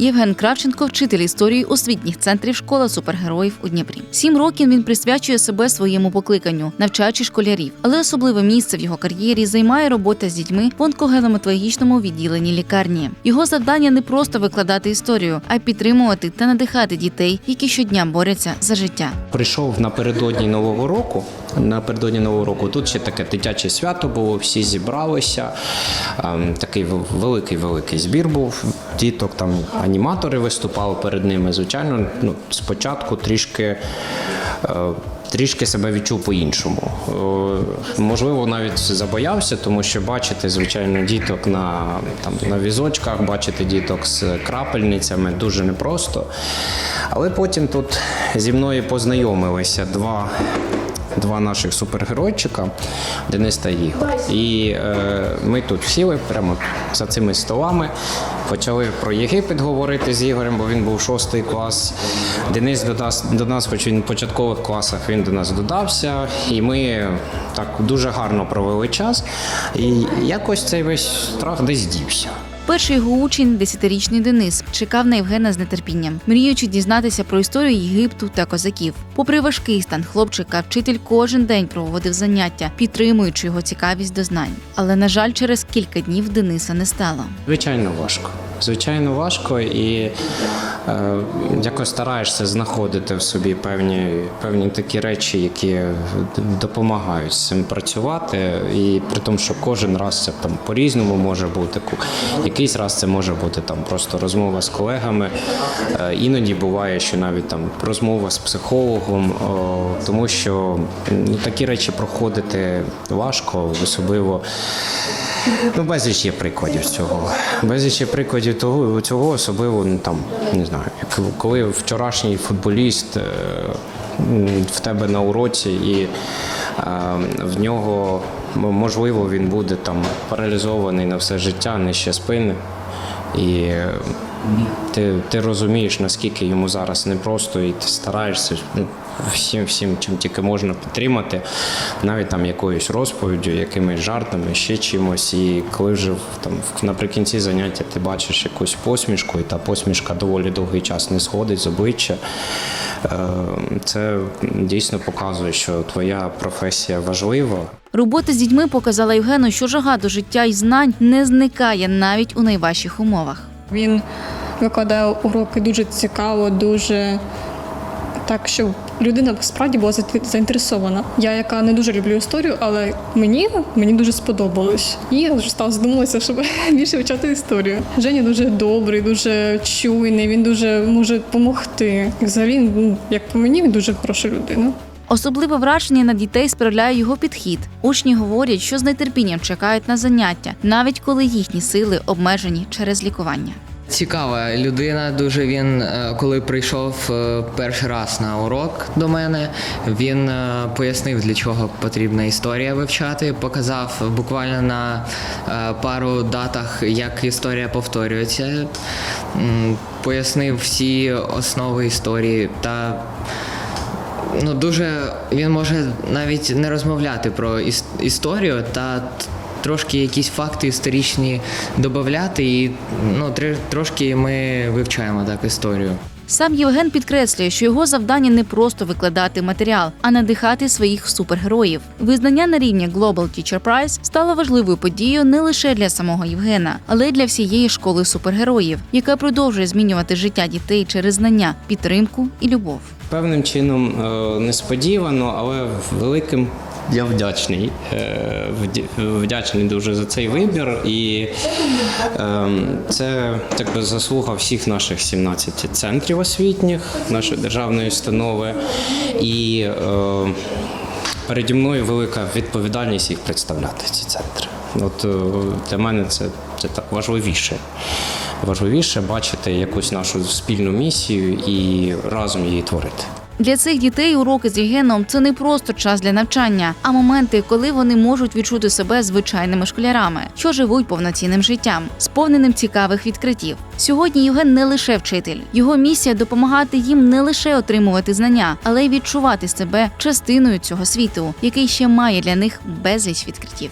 Євген Кравченко, вчитель історії освітніх центрів школа супергероїв у Дніпрі. Сім років він присвячує себе своєму покликанню, навчаючи школярів. Але особливе місце в його кар'єрі займає робота з дітьми в онкогеноматологічному відділенні лікарні. Його завдання не просто викладати історію, а підтримувати та надихати дітей, які щодня борються за життя. Прийшов напередодні нового року. Напередодні нового року тут ще таке дитяче свято було, всі зібралися. Ем, Такий великий великий збір був. Діток там аніматори виступали перед ними. Звичайно, ну спочатку трішки. е, Трішки себе відчув по-іншому. Е, Можливо, навіть забоявся, тому що бачити, звичайно, діток на, там, на візочках, бачити діток з крапельницями дуже непросто. Але потім тут зі мною познайомилися два. Два наших супергеройчика Денис та Ігор. І е, ми тут сіли прямо за цими столами. Почали про Єгипет говорити з Ігорем, бо він був шостий клас. Денис до до нас, хоч він в початкових класах, він до нас додався. І ми так дуже гарно провели час. І якось цей весь страх десь дівся. Перший його учень, десятирічний Денис, чекав на Євгена з нетерпінням, мріючи дізнатися про історію Єгипту та козаків. Попри важкий стан хлопчика, вчитель кожен день проводив заняття, підтримуючи його цікавість до знань. Але на жаль, через кілька днів Дениса не стало. Звичайно, важко. Звичайно, важко і е, якось стараєшся знаходити в собі певні, певні такі речі, які допомагають цим працювати. І при тому, що кожен раз це там по-різному може бути. Якийсь раз це може бути там просто розмова з колегами. Е, іноді буває, що навіть там розмова з психологом, о, тому що ну, такі речі проходити важко, особливо. Ну, безліч є прикладів цього. Безліч є прикладів того, цього, особливо ну, там, не знаю, коли вчорашній футболіст е, в тебе на уроці і е, в нього можливо він буде там паралізований на все життя, нижче спини. І ти, ти розумієш, наскільки йому зараз непросто, і ти стараєшся ну, всім, всім, чим тільки можна підтримати, навіть там якоюсь розповіддю, якимись жартами, ще чимось. І коли вже там наприкінці заняття ти бачиш якусь посмішку, і та посмішка доволі довгий час не сходить з обличчя. Е, Це дійсно показує, що твоя професія важлива. Робота з дітьми показала Євгену, що жага до життя і знань не зникає навіть у найважчих умовах. Він викладає уроки дуже цікаво, дуже так, щоб людина справді була за- заінтересована. Я, яка не дуже люблю історію, але мені мені дуже сподобалось. І я вже стала задумалася, щоб більше вивчати історію. Женя дуже добрий, дуже чуйний, він дуже може допомогти. Взагалі, ну, як по мені, він дуже хороша людина. Особливе враження на дітей справляє його підхід. Учні говорять, що з нетерпінням чекають на заняття, навіть коли їхні сили обмежені через лікування. Цікава людина. Дуже він, е, коли прийшов е, перший раз на урок до мене, він е, пояснив, для чого потрібна історія вивчати. Показав буквально на пару датах, як історія повторюється. Пояснив всі основи історії та. Ну, дуже він може навіть не розмовляти про іс- історію та трошки якісь факти історичні додати, і ну, тр- трошки ми вивчаємо так історію. Сам Євген підкреслює, що його завдання не просто викладати матеріал, а надихати своїх супергероїв. Визнання на рівні Global Teacher Prize стало важливою подією не лише для самого Євгена, але й для всієї школи супергероїв, яка продовжує змінювати життя дітей через знання, підтримку і любов. Певним чином е, несподівано, але великим я вдячний. Е, Вдячний дуже за цей вибір. І е, це так би заслуга всіх наших 17 центрів освітніх, нашої державної установи. І е, переді мною велика відповідальність їх представляти, ці центри. От е, для мене це, це так важливіше. Важливіше бачити якусь нашу спільну місію і разом її творити. Для цих дітей уроки з Євгеном це не просто час для навчання, а моменти, коли вони можуть відчути себе звичайними школярами, що живуть повноцінним життям, сповненим цікавих відкриттів. Сьогодні Євген не лише вчитель, його місія допомагати їм не лише отримувати знання, але й відчувати себе частиною цього світу, який ще має для них безліч відкриттів.